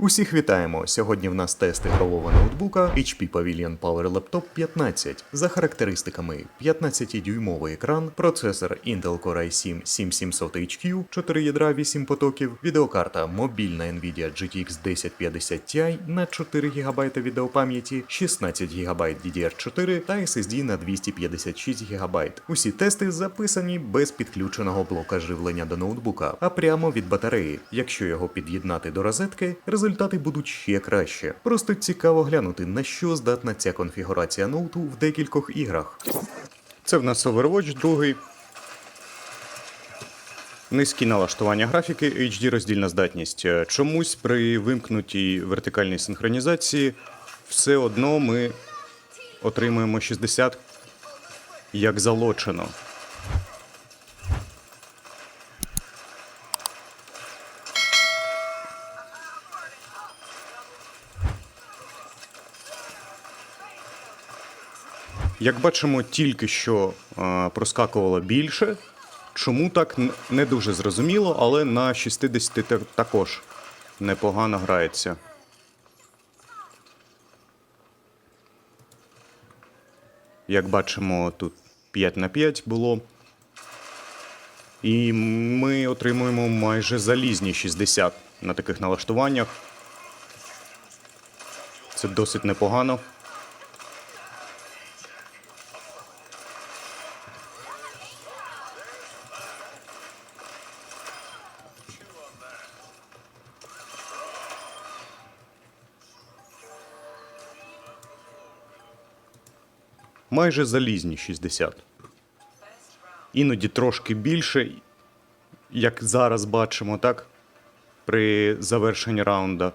Усіх вітаємо! Сьогодні в нас тест ігрового ноутбука HP Pavilion Power Laptop 15 за характеристиками 15-дюймовий екран, процесор Intel Core i7 7700HQ, 4 ядра 8 потоків, відеокарта мобільна Nvidia GTX 1050 Ti на 4 ГБ відеопам'яті, 16 ГБ DDR4 та SSD на 256 ГБ. Усі тести записані без підключеного блока живлення до ноутбука, а прямо від батареї. Якщо його під'єднати до розетки, результати будуть ще краще. Просто цікаво глянути, на що здатна ця конфігурація ноуту в декількох іграх. Це в нас Overwatch 2. Низькі налаштування графіки, HD роздільна здатність. Е, Чомусь при вимкнутій вертикальній синхронізації все одно ми отримуємо 60 як залочено. Як бачимо, тільки що е, проскакувало більше. Чому так не дуже зрозуміло, але на 60 також непогано грається. Як бачимо, тут 5 на 5 було. І ми отримуємо майже залізні 60 на таких налаштуваннях. Це досить непогано. Майже залізні 60. Іноді трошки більше, як зараз бачимо, так? При завершенні раунда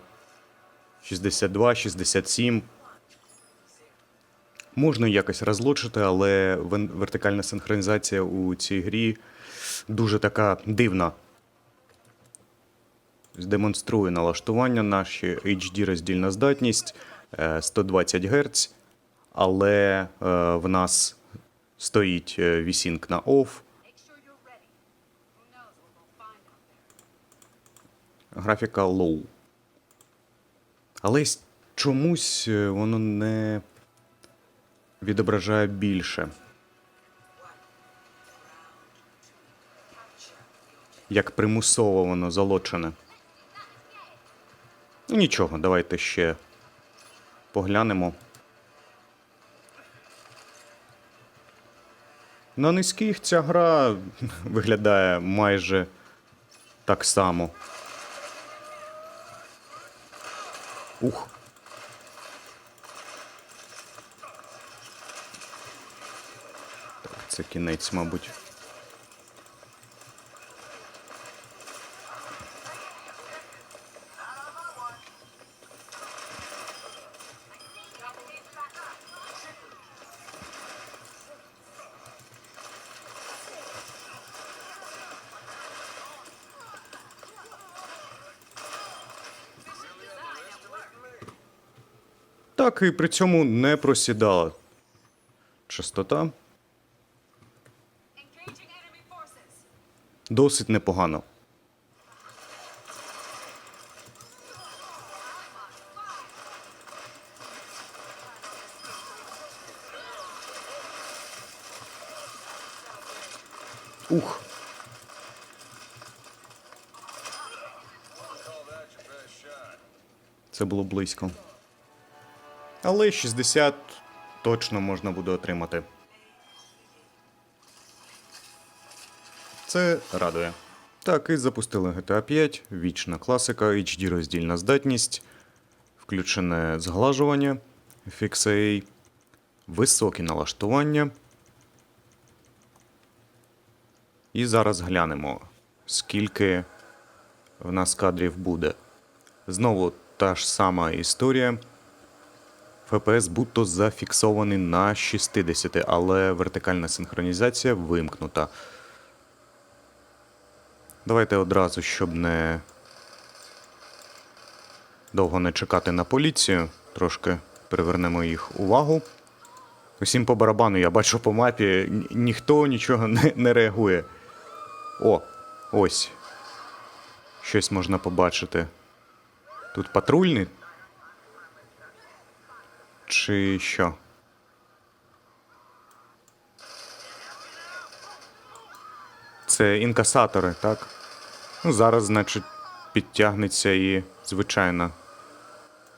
62, 67. Можна якось розлучити, але вертикальна синхронізація у цій грі дуже така дивна. Демонструю налаштування наші HD роздільна здатність е, 120 Гц, але е, в нас стоїть е, VSync на OFF. Графіка low. Але чомусь е, воно не відображає більше. Як примусово воно залочене. Ну нічого, давайте ще поглянемо. На низьких ця гра виглядає майже так само. Ух. Так, це кінець, мабуть. Так, і при цьому не просідала. Частота досить непогано. Ух. Це було близько. Але 60 точно можна буде отримати. Це радує. Так, і запустили GTA 5, вічна класика, HD роздільна здатність, включене зглажування, FXA, високі налаштування. І зараз глянемо, скільки в нас кадрів буде. Знову та ж сама історія. FPS будто зафіксований на 60, але вертикальна синхронізація вимкнута. Давайте одразу, щоб не довго не чекати на поліцію, трошки привернемо їх увагу. Усім по барабану я бачу по мапі, ні- ніхто нічого не, не реагує. О, ось. Щось можна побачити. Тут патрульний? Чи що? Це інкасатори, так? Ну, зараз, значить, підтягнеться і звичайна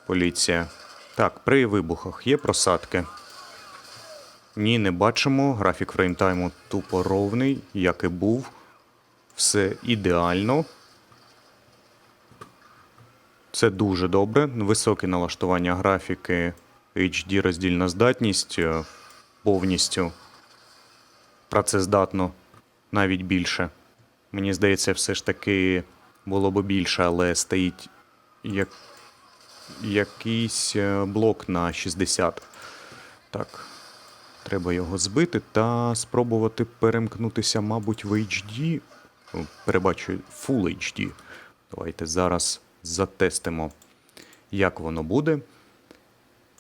поліція. Так, при вибухах є просадки. Ні, не бачимо. Графік фреймтайму тупо ровний, як і був. Все ідеально. Це дуже добре. Високе налаштування графіки, HD роздільна здатність е, повністю працездатно, навіть більше. Мені здається, все ж таки було б більше, але стоїть як... якийсь е, блок на 60. Так. Треба його збити та спробувати перемкнутися, мабуть, в HD. Перебачу Full HD. Давайте зараз затестимо, як воно буде.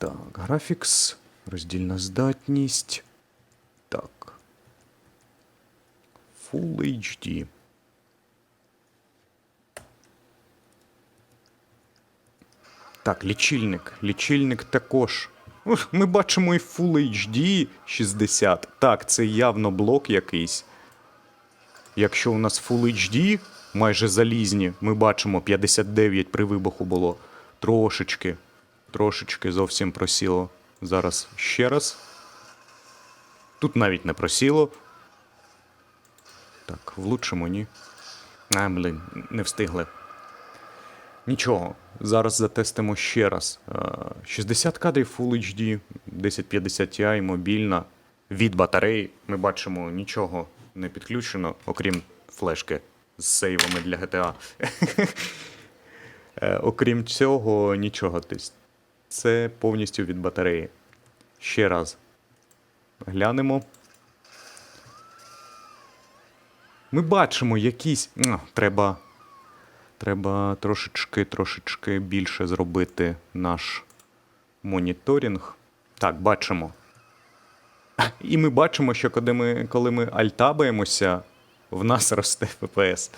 Так, графікс, роздільна здатність. Так. Full HD. Так, лічильник. Лічильник також. Ми бачимо і Full HD 60. Так, це явно блок якийсь. Якщо у нас Full HD, майже залізні, ми бачимо 59 при вибуху було. Трошечки, трошечки зовсім просіло. Зараз ще раз. Тут навіть не просіло. Так, влучимо, ні. А, блін, не встигли. Нічого, зараз затестимо ще раз. Е, 60 кадрів Full HD, 1050 Ti, мобільна. Від батареї ми бачимо нічого не підключено, окрім флешки з сейвами для GTA. Е, Окрім цього, нічого. Тобто Це повністю від батареї. Ще раз глянемо. Ми бачимо якісь. Ну, треба Треба трошечки, трошечки більше зробити наш моніторинг. Так, бачимо. І ми бачимо, що коли ми, коли ми альтабаємося, в нас росте ФПС.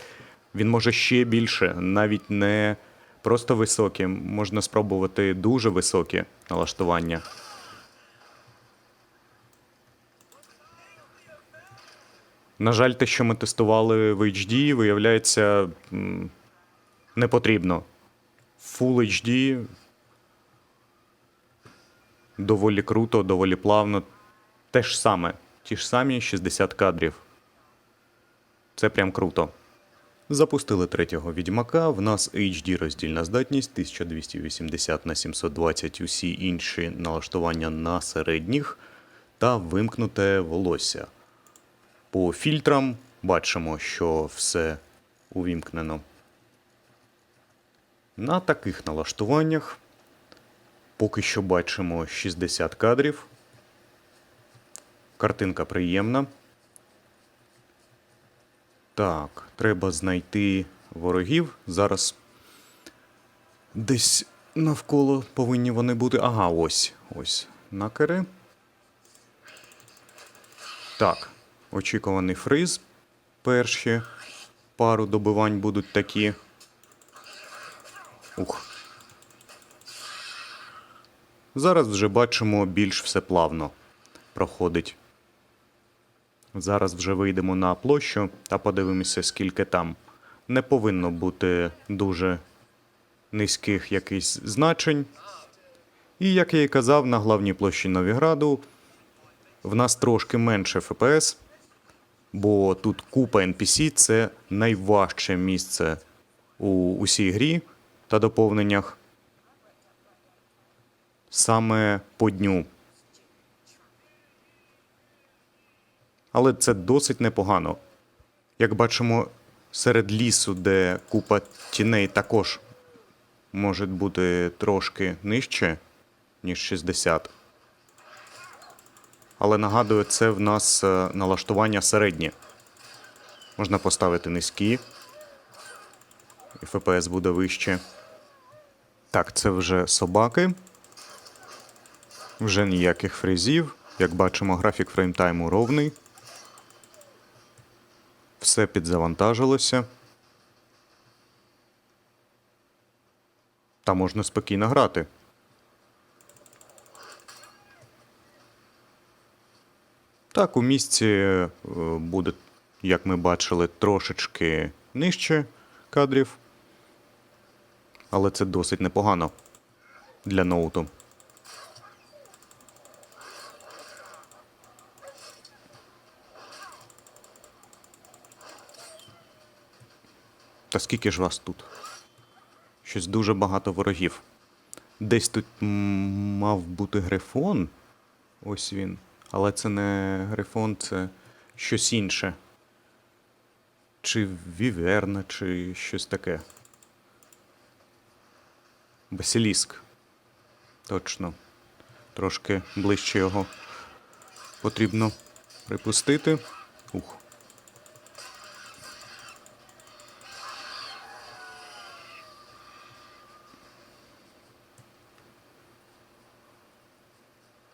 Він може ще більше, навіть не просто високі, можна спробувати дуже високі налаштування. На жаль, те, що ми тестували в HD, виявляється, не потрібно. Full HD доволі круто, доволі плавно. Те ж саме. Ті ж самі 60 кадрів. Це прям круто. Запустили третього відьмака. В нас HD роздільна здатність 1280 на 720 усі інші налаштування на середніх та вимкнуте волосся. По фільтрам бачимо, що все увімкнено. На таких налаштуваннях поки що бачимо 60 кадрів. Картинка приємна. Так, треба знайти ворогів. Зараз десь навколо повинні вони бути. Ага, ось. Ось. Накери. Так, очікуваний фриз. Перші пару добивань будуть такі. Ух. Зараз вже бачимо більш все плавно проходить. Зараз вже вийдемо на площу та подивимося, скільки там. Не повинно бути дуже низьких якихось значень. І як я і казав, на главній площі Новіграду в нас трошки менше ФПС, бо тут купа NPC це найважче місце у усій грі та доповненнях. Саме по дню. Але це досить непогано. Як бачимо, серед лісу, де купа тіней також може бути трошки нижче, ніж 60. Але нагадую, це в нас е, налаштування середнє. Можна поставити низькі, і ФПС буде вище. Так, це вже собаки. Вже ніяких фрезів. Як бачимо, графік фреймтайму ровний. Все підзавантажилося. Та можна спокійно грати. Так, у місці е, буде, як ми бачили, трошечки нижче кадрів. Але це досить непогано для ноуту. Та скільки ж вас тут? Щось дуже багато ворогів. Десь тут мав бути грифон. Ось він. Але це не грифон, це щось інше. Чи віверна, чи щось таке. Басиліск. Точно. Трошки ближче його потрібно припустити. Ух.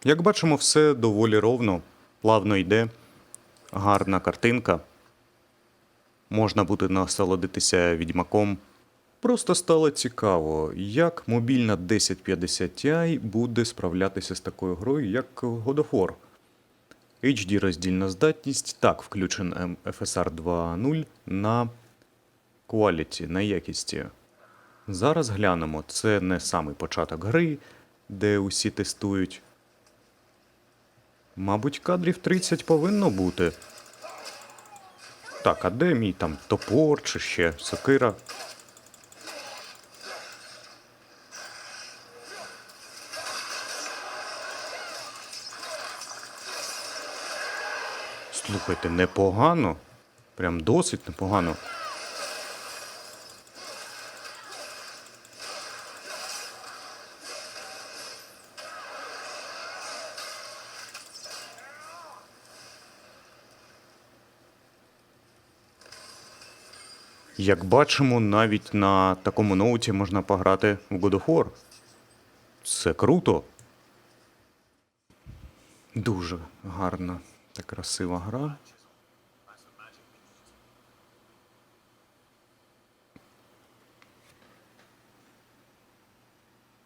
Як бачимо, все доволі ровно, плавно йде, гарна картинка. Можна буде насолодитися відьмаком. Просто стало цікаво, як мобільна 1050 Ti буде справлятися з такою грою, як God of War. HD роздільна здатність, так, включен FSR 2.0 на Quality, на якісті. Зараз глянемо, це не самий початок гри, де усі тестують. Мабуть, кадрів 30 повинно бути. Так, а де мій там топор чи ще сокира? Слухайте, непогано. Прям досить непогано. Як бачимо, навіть на такому ноуті можна пограти в God of War. Це круто. Дуже гарна та красива гра.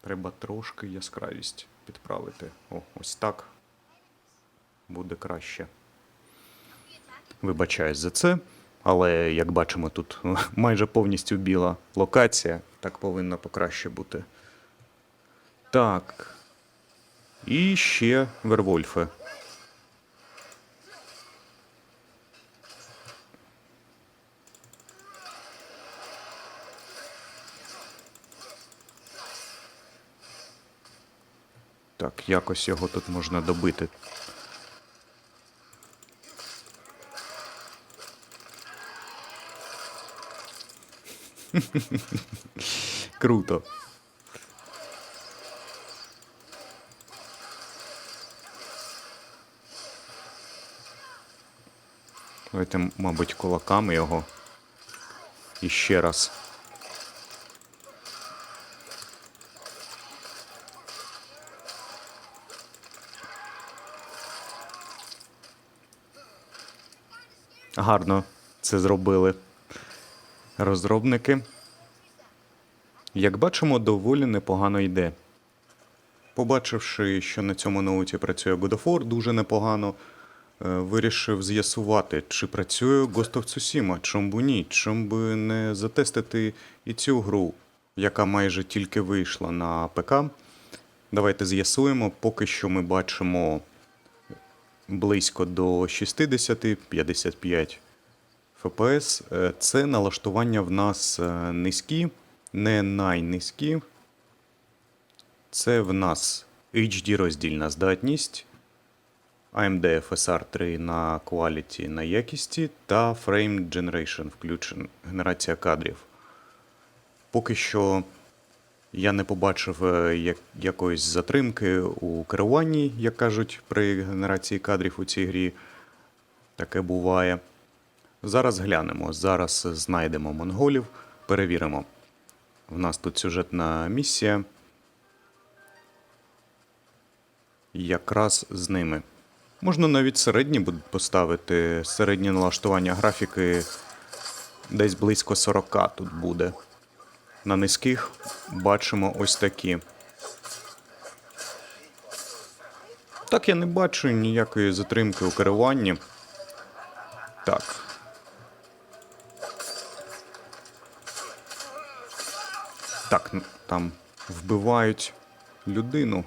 Треба трошки яскравість підправити. О, ось так. Буде краще. Вибачаюсь за це, але як бачимо, тут майже повністю біла локація. Так повинно покраще бути. Так. І ще Вервольфи. Так, якось його тут можна добити. Круто. Давайте, мабуть, кулаками його. І ще раз. Гарно це зробили розробники. Як бачимо, доволі непогано йде. Побачивши, що на цьому ноуті працює God дуже непогано, е, вирішив з'ясувати, чи працює Ghost of Tsushima, чому б ні, чому б не затестити і цю гру, яка майже тільки вийшла на ПК. Давайте з'ясуємо, поки що ми бачимо близько до 60-55 FPS. Е, Це налаштування в нас е, низькі, не найнизькі. Це в нас HD роздільна здатність, AMD FSR 3 на Quality на якісті та Frame Generation включен генерація кадрів. Поки що я не побачив е, як, якоїсь затримки у керуванні, як кажуть, при генерації кадрів у цій грі. Таке буває. Зараз глянемо. Зараз знайдемо монголів, перевіримо. В нас тут сюжетна місія. Якраз з ними. Можна навіть середні будуть поставити. Середнє налаштування графіки десь близько 40 тут буде. на низьких бачимо ось такі. Так, я не бачу ніякої затримки у керуванні. Так. Так, там вбивають людину.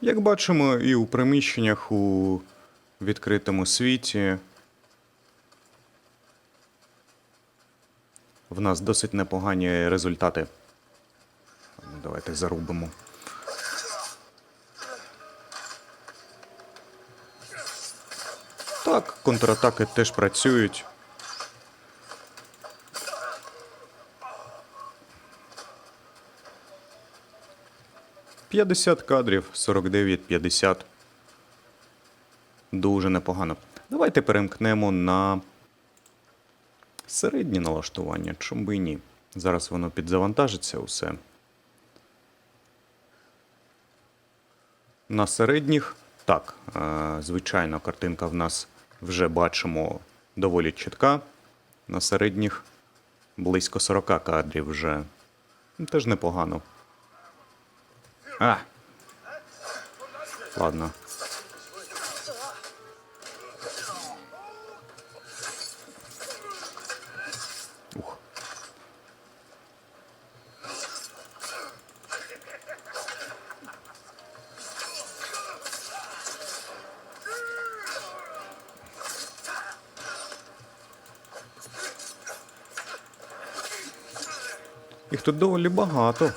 Як бачимо, і у приміщеннях у відкритому світі в нас досить непогані результати. Ну, Давайте зарубимо. Так, контратаки теж працюють. П'ятдесят кадрів, 49-50. Дуже непогано. Давайте перемкнемо на середнє налаштування, чому би ні. Зараз воно підзавантажиться усе. На середніх, так, е, звичайно, картинка в нас вже бачимо доволі чітка. На середніх близько 40 кадрів вже. Ну, Теж непогано. А! Ладно. Їх тут доволі багато.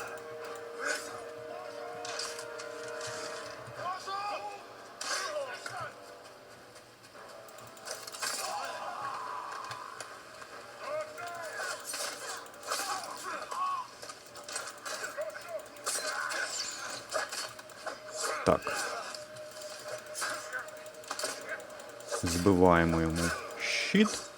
Так. Збиваємо йому щит.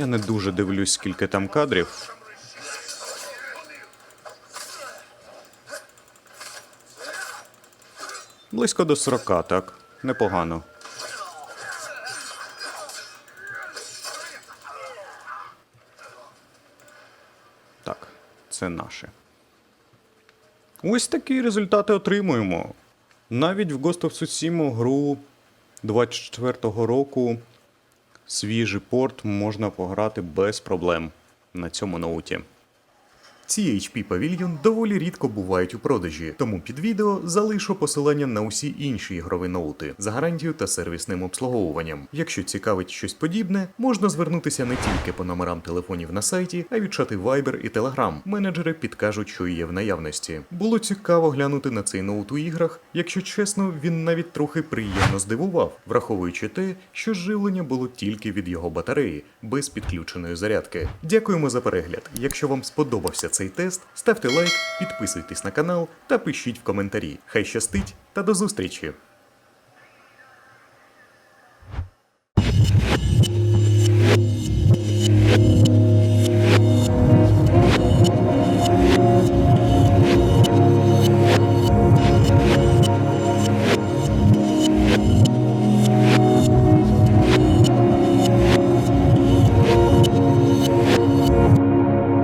Я не дуже дивлюсь, скільки там кадрів. Близько до 40, так? Непогано. Так, це наше. Ось такі результати отримуємо. Навіть в Ghost of Tsushima гру 24-го року свіжий порт можна пограти без проблем на цьому ноуті. Ці HP Pavilion доволі рідко бувають у продажі, тому під відео залишу посилання на усі інші ігрові ноути з гарантією та сервісним обслуговуванням. Якщо цікавить щось подібне, можна звернутися не тільки по номерам телефонів на сайті, а й чати Viber і Telegram. Менеджери підкажуть, що є в наявності. Було цікаво глянути на цей ноут у іграх. Якщо чесно, він навіть трохи приємно здивував, враховуючи те, що живлення було тільки від його батареї, без підключеної зарядки. Дякуємо за перегляд. Якщо вам сподобався цей тест, ставте лайк, підписуйтесь на канал та пишіть в коментарі. Хай щастить та до зустрічі!